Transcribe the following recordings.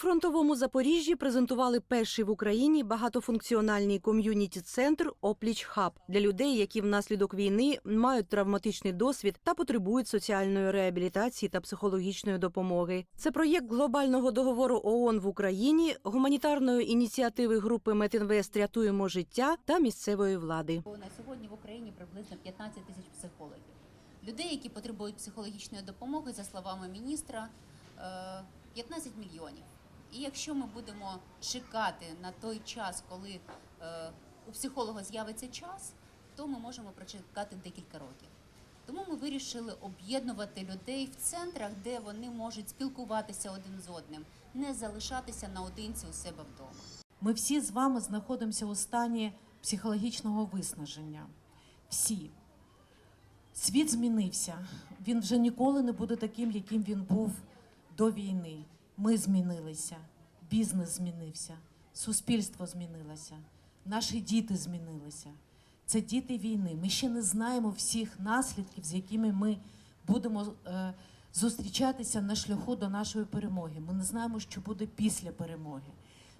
прифронтовому Запоріжжі презентували перший в Україні багатофункціональний ком'юніті-центр Опліч Хаб для людей, які внаслідок війни мають травматичний досвід та потребують соціальної реабілітації та психологічної допомоги. Це проєкт глобального договору ООН в Україні, гуманітарної ініціативи групи Метінвест Рятуємо життя та місцевої влади. На сьогодні в Україні приблизно 15 тисяч психологів. Людей, які потребують психологічної допомоги, за словами міністра, е, 15 мільйонів. І якщо ми будемо чекати на той час, коли е, у психолога з'явиться час, то ми можемо прочекати декілька років. Тому ми вирішили об'єднувати людей в центрах, де вони можуть спілкуватися один з одним, не залишатися наодинці у себе вдома. Ми всі з вами знаходимося у стані психологічного виснаження. Всі. Світ змінився. Він вже ніколи не буде таким, яким він був до війни. Ми змінилися, бізнес змінився, суспільство змінилося, наші діти змінилися. Це діти війни. Ми ще не знаємо всіх наслідків, з якими ми будемо е, зустрічатися на шляху до нашої перемоги. Ми не знаємо, що буде після перемоги.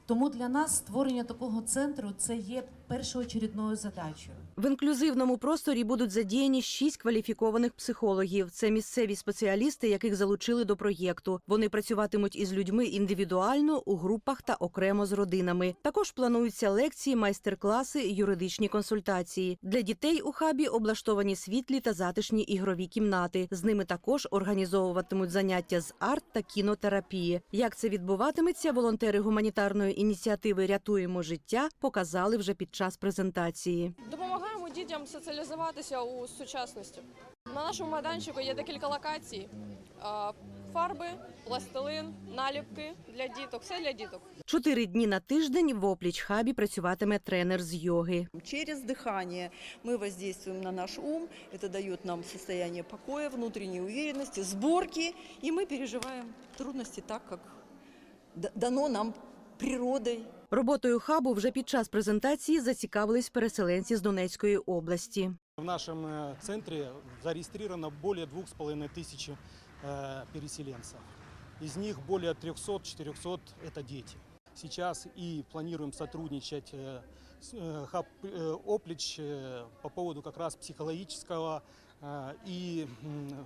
Тому для нас створення такого центру це є першоочередною задачею. В інклюзивному просторі будуть задіяні шість кваліфікованих психологів. Це місцеві спеціалісти, яких залучили до проєкту. Вони працюватимуть із людьми індивідуально у групах та окремо з родинами. Також плануються лекції, майстер-класи, юридичні консультації. Для дітей у хабі облаштовані світлі та затишні ігрові кімнати. З ними також організовуватимуть заняття з арт та кінотерапії. Як це відбуватиметься, волонтери гуманітарної ініціативи Рятуємо життя показали вже під час презентації Допомагаємо дітям соціалізуватися у сучасності. На нашому майданчику є декілька локацій: А, фарби, пластилин, наліпки для діток. Все для діток. Чотири дні на тиждень в опліч хабі працюватиме тренер з йоги. Через дыхание мы воздействуем на наш ум, это дает нам состояние покоя, внутренней уверенности, сборки, и мы переживаем трудности так, как д- дано нам природой. Роботою хабу вже під час презентації зацікавились переселенці з Донецької області. В нашем э, центре зарегистрировано более двух с половиной тысяч э, переселенцев. Из них более 300-400 – это дети. Сейчас и планируем сотрудничать э, с э, хаб э, Оплич э, по поводу как раз психологического э, и м,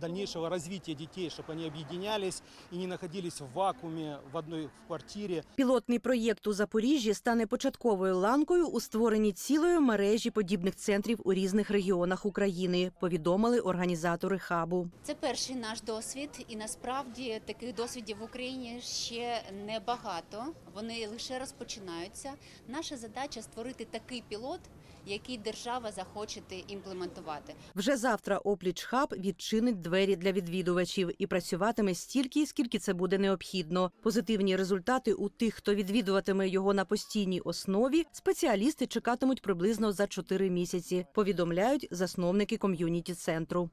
дальнейшего развития детей, чтобы они объединялись и не находились в вакууме в одной квартире. Пілотний проєкт у Запоріжжі стане початковою ланкою у створенні цілої мережі подібних центрів у різних регіонах України. Повідомили організатори хабу. Це перший наш досвід, і насправді таких досвідів в Україні ще небагато. Вони лише розпочинаються. Наша задача створити такий пілот, який держава захоче імплементувати. Вже завтра опліч хаб відчинить двері для відвідувачів і працюватиме стільки, скільки це буде необхідно. Позитивні результати у тих, хто відвідуватиме його на постійній основі, спеціалісти чекатимуть приблизно за 4 місяці. Повідомляють засновники ком'юніті центру.